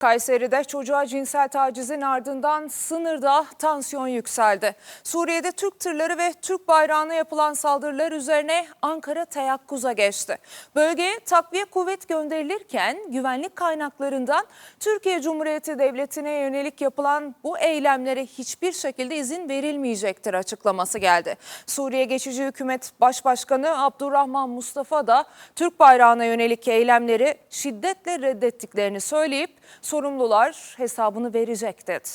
Kayseri'de çocuğa cinsel tacizin ardından sınırda tansiyon yükseldi. Suriye'de Türk tırları ve Türk bayrağına yapılan saldırılar üzerine Ankara teyakkuza geçti. Bölgeye takviye kuvvet gönderilirken güvenlik kaynaklarından Türkiye Cumhuriyeti Devleti'ne yönelik yapılan bu eylemlere hiçbir şekilde izin verilmeyecektir açıklaması geldi. Suriye Geçici Hükümet Başbakanı Abdurrahman Mustafa da Türk bayrağına yönelik eylemleri şiddetle reddettiklerini söyleyip sorumlular hesabını verecek dedi.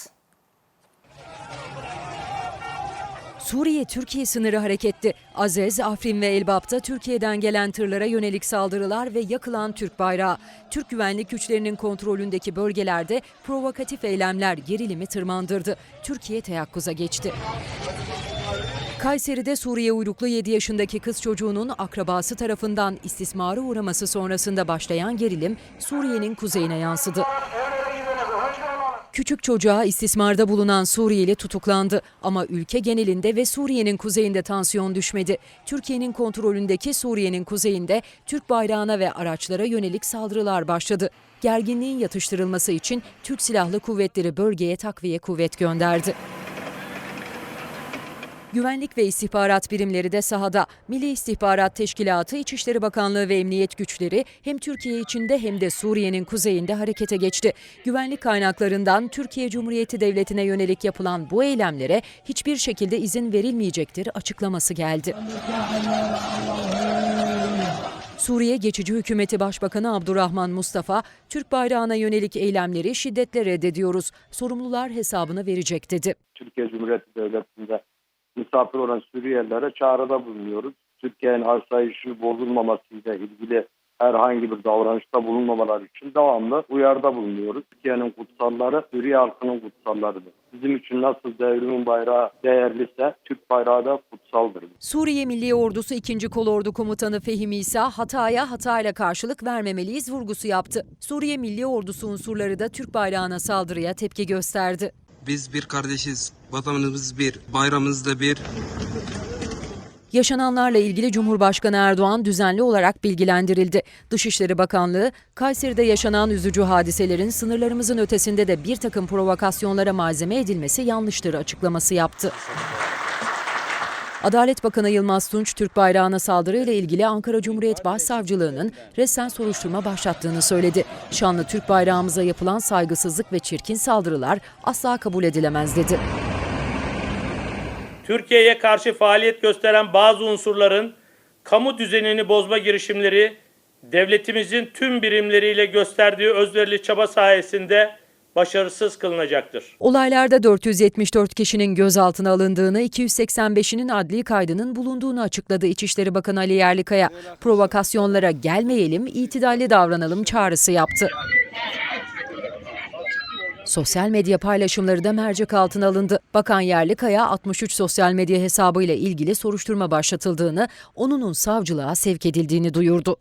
Suriye-Türkiye sınırı hareketli. Azez, Afrin ve Elbap'ta Türkiye'den gelen tırlara yönelik saldırılar ve yakılan Türk bayrağı. Türk güvenlik güçlerinin kontrolündeki bölgelerde provokatif eylemler gerilimi tırmandırdı. Türkiye teyakkuza geçti. Kayseri'de Suriye uyruklu 7 yaşındaki kız çocuğunun akrabası tarafından istismara uğraması sonrasında başlayan gerilim Suriye'nin kuzeyine yansıdı. Küçük çocuğa istismarda bulunan Suriyeli tutuklandı ama ülke genelinde ve Suriye'nin kuzeyinde tansiyon düşmedi. Türkiye'nin kontrolündeki Suriye'nin kuzeyinde Türk bayrağına ve araçlara yönelik saldırılar başladı. Gerginliğin yatıştırılması için Türk Silahlı Kuvvetleri bölgeye takviye kuvvet gönderdi. Güvenlik ve istihbarat birimleri de sahada. Milli İstihbarat Teşkilatı, İçişleri Bakanlığı ve emniyet güçleri hem Türkiye içinde hem de Suriye'nin kuzeyinde harekete geçti. Güvenlik kaynaklarından Türkiye Cumhuriyeti Devleti'ne yönelik yapılan bu eylemlere hiçbir şekilde izin verilmeyecektir açıklaması geldi. Suriye Geçici Hükümeti Başbakanı Abdurrahman Mustafa, Türk bayrağına yönelik eylemleri şiddetle reddediyoruz. Sorumlular hesabını verecek dedi. Türkiye Cumhuriyeti Devleti'nde misafir olan Suriyelilere çağrıda bulunuyoruz. Türkiye'nin asayişi bozulmamasıyla ilgili herhangi bir davranışta bulunmamaları için devamlı uyarıda bulunuyoruz. Türkiye'nin kutsalları Suriye halkının kutsallarıdır. Bizim için nasıl devrimin bayrağı değerliyse Türk bayrağı da kutsaldır. Suriye Milli Ordusu 2. Kolordu Komutanı Fehmi İsa hataya hatayla karşılık vermemeliyiz vurgusu yaptı. Suriye Milli Ordusu unsurları da Türk bayrağına saldırıya tepki gösterdi. Biz bir kardeşiz, vatanımız bir, bayramımız da bir. Yaşananlarla ilgili Cumhurbaşkanı Erdoğan düzenli olarak bilgilendirildi. Dışişleri Bakanlığı, Kayseri'de yaşanan üzücü hadiselerin sınırlarımızın ötesinde de bir takım provokasyonlara malzeme edilmesi yanlıştır açıklaması yaptı. Adalet Bakanı Yılmaz Tunç, Türk bayrağına saldırıyla ilgili Ankara Cumhuriyet Başsavcılığı'nın resen soruşturma başlattığını söyledi. Şanlı Türk bayrağımıza yapılan saygısızlık ve çirkin saldırılar asla kabul edilemez dedi. Türkiye'ye karşı faaliyet gösteren bazı unsurların kamu düzenini bozma girişimleri devletimizin tüm birimleriyle gösterdiği özverili çaba sayesinde başarısız kılınacaktır. Olaylarda 474 kişinin gözaltına alındığını, 285'inin adli kaydının bulunduğunu açıkladı İçişleri Bakanı Ali Yerlikaya. Provokasyonlara gelmeyelim, itidalli davranalım çağrısı yaptı. Sosyal medya paylaşımları da mercek altına alındı. Bakan Yerlikaya 63 sosyal medya hesabıyla ilgili soruşturma başlatıldığını, onunun savcılığa sevk edildiğini duyurdu.